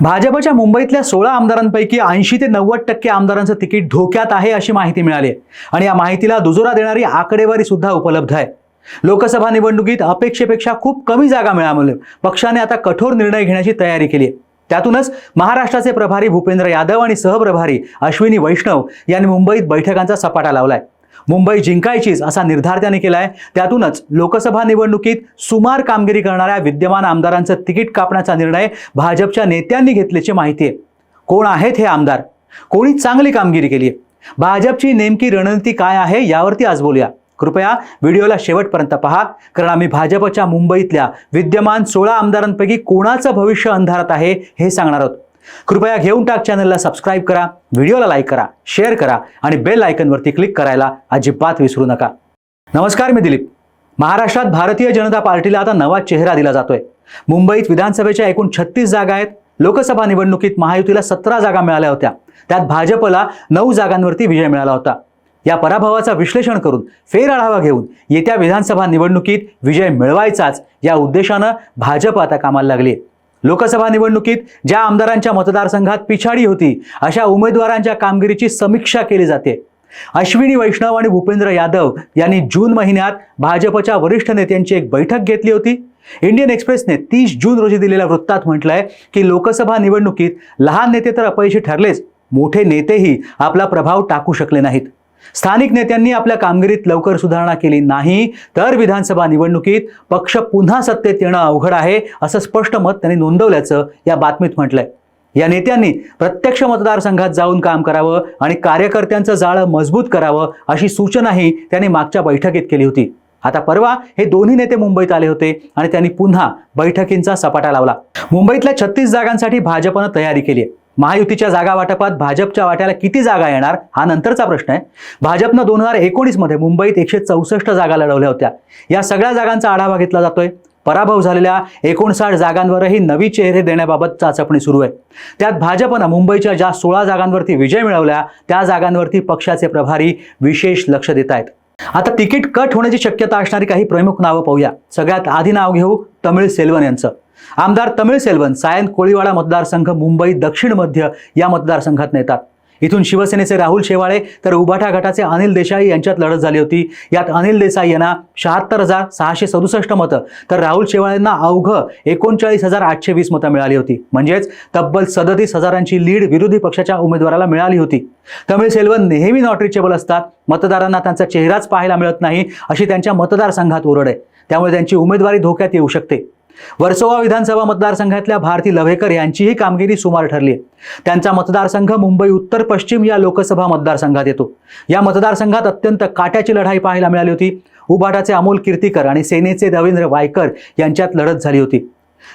भाजपच्या मुंबईतल्या सोळा आमदारांपैकी ऐंशी ते नव्वद टक्के आमदारांचं तिकीट धोक्यात आहे अशी माहिती मिळाली आहे. आणि या माहितीला दुजोरा देणारी आकडेवारी सुद्धा उपलब्ध आहे. लोकसभा निवडणुकीत अपेक्षेपेक्षा खूप कमी जागा मिळाल्यामुळे पक्षाने आता कठोर निर्णय घेण्याची तयारी केली आहे. त्यातूनच महाराष्ट्राचे प्रभारी भूपेंद्र यादव आणि सहप्रभारी अश्विनी वैष्णव यांनी मुंबईत बैठकांचा सपाटा लावलाय. मुंबई जिंकायचीच असा निर्धार केला आहे त्यातूनच लोकसभा निवडणुकीत सुमार कामगिरी करणाऱ्या विद्यमान आमदारांचं तिकीट कापण्याचा निर्णय भाजपच्या नेत्यांनी घेतल्याची माहिती आहे. कोण आहेत हे आमदार? कोणी चांगली कामगिरी केली आहे भाजपची नेमकी रणनीती काय आहे यावरती आज बोलूया. कृपया व्हिडिओला शेवटपर्यंत पहा कारण आम्ही भाजपच्या मुंबईतल्या विद्यमान सोळा आमदारांपैकी कोणाचं भविष्य अंधारात आहे हे सांगणार आहोत. कृपया घेऊन टाक चॅनलला सबस्क्राईब करा व्हिडिओला लाईक करा शेअर करा आणि बेल आयकनवरती क्लिक करायला अजिबात विसरू नका. नमस्कार मी दिलीप. महाराष्ट्रात भारतीय जनता पार्टीला आता नवा चेहरा दिला जातोय. मुंबईत विधानसभेच्या एकूण छत्तीस जागा आहेत. लोकसभा निवडणुकीत महायुतीला सतरा जागा मिळाल्या होत्या. त्यात भाजपला नऊ जागांवरती विजय मिळाला होता. या पराभवाचा विश्लेषण करून फेर आढावा घेऊन येत्या विधानसभा निवडणुकीत विजय मिळवायचाच या उद्देशानं भाजप आता कामाला लागली आहे. लोकसभा निवडणुकीत ज्या आमदारांच्या मतदारसंघात पिछाडी होती अशा उमेदवारांच्या कामगिरीची समीक्षा केली जाते. अश्विनी वैष्णव आणि भूपेंद्र यादव यांनी जून महिन्यात भाजपच्या वरिष्ठ नेत्यांची एक बैठक घेतली होती. इंडियन एक्सप्रेसने तीस जून रोजी दिलेल्या वृत्तात म्हटलंय की लोकसभा निवडणुकीत लहान नेते तर अपयशी ठरलेच मोठे नेतेही आपला प्रभाव टाकू शकले नाहीत. स्थानिक नेत्यांनी आपल्या कामगिरीत लवकर सुधारणा केली नाही तर विधानसभा निवडणुकीत पक्ष पुन्हा सत्तेत येणं अवघड आहे असं स्पष्ट मत त्यांनी नोंदवल्याचं या बातमीत म्हटलंय. या नेत्यांनी प्रत्यक्ष मतदारसंघात जाऊन काम करावं आणि कार्यकर्त्यांचं जाळं मजबूत करावं अशी सूचनाही त्यांनी मागच्या बैठकीत केली होती. आता परवा हे दोन्ही नेते मुंबईत आले होते आणि त्यांनी पुन्हा बैठकींचा सपाटा लावला. मुंबईतल्या छत्तीस जागांसाठी भाजपनं तयारी केली आहे. महायुतीच्या जागा वाटपात भाजपच्या वाट्याला किती जागा येणार हा नंतरचा प्रश्न आहे. भाजपनं दोन हजार एकोणीसमध्ये मुंबईत एकशे चौसष्ट जागा लढवल्या होत्या. या सगळ्या जागांचा आढावा घेतला जातोय. पराभव झालेल्या एकोणसाठ जागांवरही नवी चेहरे देण्याबाबत चाचपणी सुरू आहे. त्यात भाजपनं मुंबईच्या ज्या सोळा जागांवरती विजय मिळवल्या त्या जागांवरती पक्षाचे प्रभारी विशेष लक्ष देत आहेत. आता तिकीट कट होण्याची शक्यता असणारी काही प्रमुख नावं पाहूया. सगळ्यात आधी नाव घेऊ तमिळ सेल्वन यांचं. आमदार तमिळ सेल्वन सायन कोळीवाडा मतदारसंघ मुंबई दक्षिण मध्य या मतदारसंघात नेतात इथून शिवसेनेचे राहुल शेवाळे तर उभाठा गटाचे अनिल देसाई यांच्यात लढत झाली होती. यात अनिल देसाई यांना शहात्तर हजार सहाशे सदुसष्ट मतं तर राहुल शेवाळेंना अवघं एकोणचाळीस हजार आठशे वीस मतं मिळाली होती. म्हणजेच तब्बल सदतीस हजारांची लीड विरोधी पक्षाच्या उमेदवाराला मिळाली होती. तमिळ सेल्वन नेहमी नॉट रिचेबल असतात. मतदारांना त्यांचा चेहराच पाहायला मिळत नाही अशी त्यांच्या मतदारसंघात ओरड आहे. त्यामुळे त्यांची उमेदवारी धोक्यात येऊ शकते. वर्सोवा विधानसभा मतदारसंघातल्या भारती लव्हेकर यांचीही कामगिरी सुमार ठरली आहे. त्यांचा मतदारसंघ मुंबई उत्तर पश्चिम या लोकसभा मतदारसंघात येतो. या मतदारसंघात अत्यंत काट्याची लढाई पाहायला मिळाली होती. उबाटाचे अमोल कीर्तीकर आणि सेनेचे रवींद्र वायकर यांच्यात लढत झाली होती.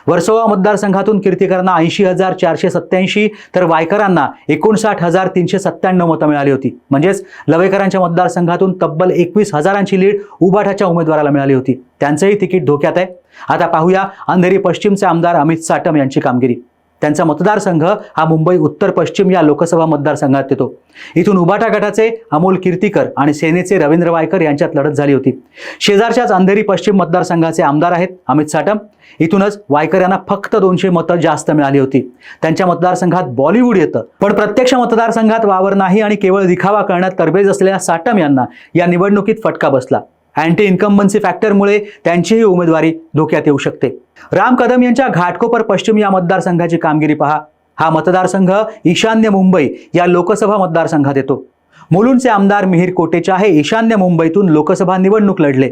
वर्सोवा मतदारसंघातून कीर्तीकरांना ऐंशी हजार चारशे सत्याऐंशी तर वायकरांना एकोणसाठ हजार तीनशे सत्त्याण्णव मतं मिळाली होती. म्हणजेच लवेकरांच्या मतदारसंघातून तब्बल एकवीस हजारांची लीड उबाठाच्या उमेदवाराला मिळाली होती. त्यांचंही तिकीट धोक्यात आहे. आता पाहूया अंधेरी पश्चिमचे आमदार अमित साटम यांची कामगिरी. त्यांचा मतदारसंघ हा मुंबई उत्तर पश्चिम या लोकसभा मतदारसंघात येतो. इथून उबाटा गटाचे अमोल कीर्तीकर आणि सेनेचे रवींद्र वायकर यांच्यात लढत झाली होती. शेजारच्याच अंधेरी पश्चिम मतदारसंघाचे आमदार आहेत अमित साटम. इथूनच वायकर यांना फक्त दोनशे मतं जास्त मिळाली होती. त्यांच्या मतदारसंघात बॉलिवूड येतं. पण प्रत्यक्ष मतदारसंघात वावर नाही आणि केवळ दिखावा करण्यात तरबेज असलेल्या साटम यांना या निवडणुकीत फटका बसला. अँटी इन्कम्बन्सी फॅक्टरमुळे त्यांचीही उमेदवारी धोक्यात येऊ शकते. राम कदम यांच्या घाटकोपर पश्चिम या मतदारसंघाची कामगिरी पहा. हा मतदारसंघ ईशान्य मुंबई या लोकसभा मतदारसंघात येतो. मुलुंडचे आमदार मिहीर कोटेचा हे ईशान्य मुंबईतून लोकसभा निवडणूक लढले.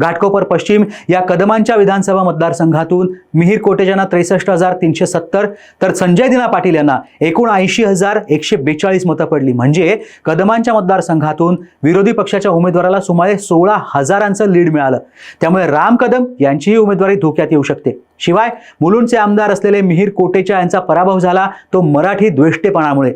घाटकोपर पश्चिम या कदमांच्या विधानसभा मतदारसंघातून मिहीर कोटेजांना त्रेसष्ट हजार तीनशे सत्तर. तर संजय दिना पाटील यांना एकूण ऐंशी हजार एकशे बेचाळीस मतं पडली. म्हणजे कदमांच्या मतदारसंघातून विरोधी पक्षाच्या उमेदवाराला सुमारे सोळा हजारांचं लीड मिळालं. त्यामुळे राम कदम यांचीही उमेदवारी धोक्यात येऊ शकते. शिवाय मुलुंडचे आमदार असलेले मिहीर कोटेचा यांचा पराभव झाला तो मराठी द्वेष्टेपणामुळे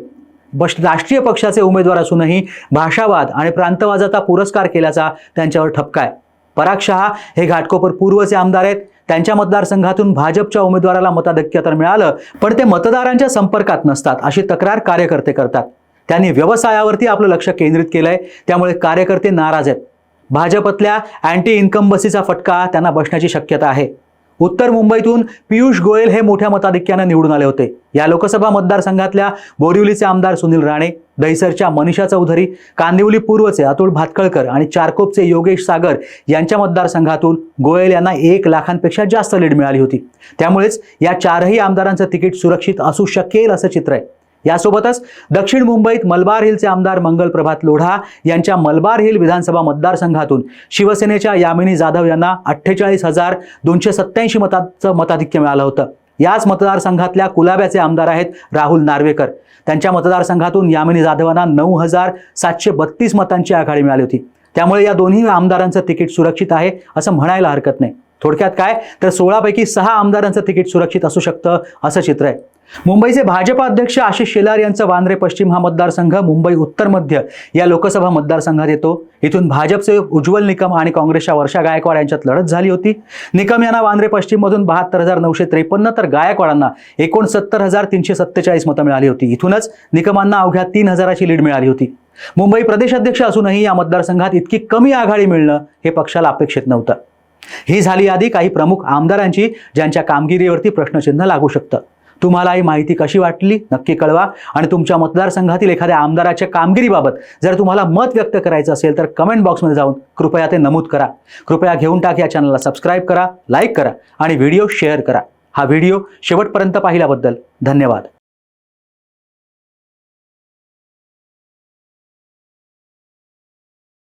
बश राष्ट्रीय पक्षाचे उमेदवार असूनही भाषावाद आणि प्रांतवादाचा पुरस्कार केल्याचा त्यांच्यावर ठपका आहे. पराग शहा हे घाटकोपर पूर्वचे आमदार आहेत. त्यांच्या मतदारसंघातून भाजपच्या उमेदवाराला मताधिक्य तर मिळालं पण ते मतदारांच्या संपर्कात नसतात अशी तक्रार कार्यकर्ते करतात. त्यांनी व्यवसायावरती आपलं लक्ष केंद्रित केलंय त्यामुळे कार्यकर्ते नाराज आहेत. भाजपतल्या अँटी इन्कम बसीचा फटका त्यांना बसण्याची शक्यता आहे. उत्तर मुंबईतून पियुष गोयल हे मोठ्या मताधिक्यानं निवडून आले होते. या लोकसभा मतदारसंघातल्या बोरिवलीचे आमदार सुनील राणे दहिसरच्या मनीषा चौधरी कांदिवली पूर्वचे अतुल भातकळकर आणि चारकोपचे योगेश सागर यांच्या मतदारसंघातून गोयल यांना एक लाखांपेक्षा जास्त लीड मिळाली होती. त्यामुळेच या चारही आमदारांचं तिकीट सुरक्षित असू शकेल असं चित्र आहे. यासोबतच दक्षिण मुंबईत मलबार हिलचे आमदार मंगल प्रभात लोढा यांच्या मलबार हिल विधानसभा मतदारसंघातून शिवसेनेच्या यामिनी जाधव यांना अठ्ठेचाळीस हजार दोनशे सत्याऐंशी मताचं मताधिक्य मिळालं होतं. याच मतदारसंघातल्या कुलाब्याचे आमदार आहेत राहुल नार्वेकर. त्यांच्या मतदारसंघातून यामिनी जाधवांना नऊ हजार सातशे बत्तीस मतांची आघाडी मिळाली होती. त्यामुळे या दोन्ही आमदारांचं तिकीट सुरक्षित आहे असं म्हणायला हरकत नाही. थोडक्यात काय? तर सोळापैकी सहा आमदारांचं तिकीट सुरक्षित असू शकतं असं चित्र आहे. मुंबईचे भाजपा अध्यक्ष आशिष शेलार यांचा वांद्रे पश्चिम हा मतदारसंघ मुंबई उत्तर मध्य या लोकसभा मतदारसंघात येतो. इथून भाजपचे उज्ज्वल निकम आणि काँग्रेसच्या वर्षा गायकवाड यांच्यात लढत झाली होती. निकम यांना वांद्रे पश्चिममधून बहात्तर हजार नऊशे त्रेपन्न तर गायकवाडांना एकोणसत्तर हजार तीनशे सत्तेचाळीस मतं मिळाली होती. इथूनच निकमांना अवघ्या तीन हजाराची लीड मिळाली होती. मुंबई प्रदेशाध्यक्ष असूनही या मतदारसंघात इतकी कमी आघाडी मिळणं हे पक्षाला अपेक्षित नव्हतं. ही झाली यादी काही प्रमुख आमदारांची ज्यांच्या कामगिरीवरती प्रश्नचिन्ह लागू शकतं. तुम्हाला ही माहिती कशी वाटली नक्की कळवा. आणि तुमच्या मतदारसंघातील एखाद्या आमदाराच्या कामगिरीबाबत जर तुम्हाला मत व्यक्त करायचं असेल तर कमेंट बॉक्समध्ये जाऊन कृपया ते नमूद करा. कृपया घेऊन टाक या चॅनलला सबस्क्राईब करा लाईक करा आणि व्हिडिओ शेअर करा. हा व्हिडिओ शेवटपर्यंत पाहिल्याबद्दल धन्यवाद.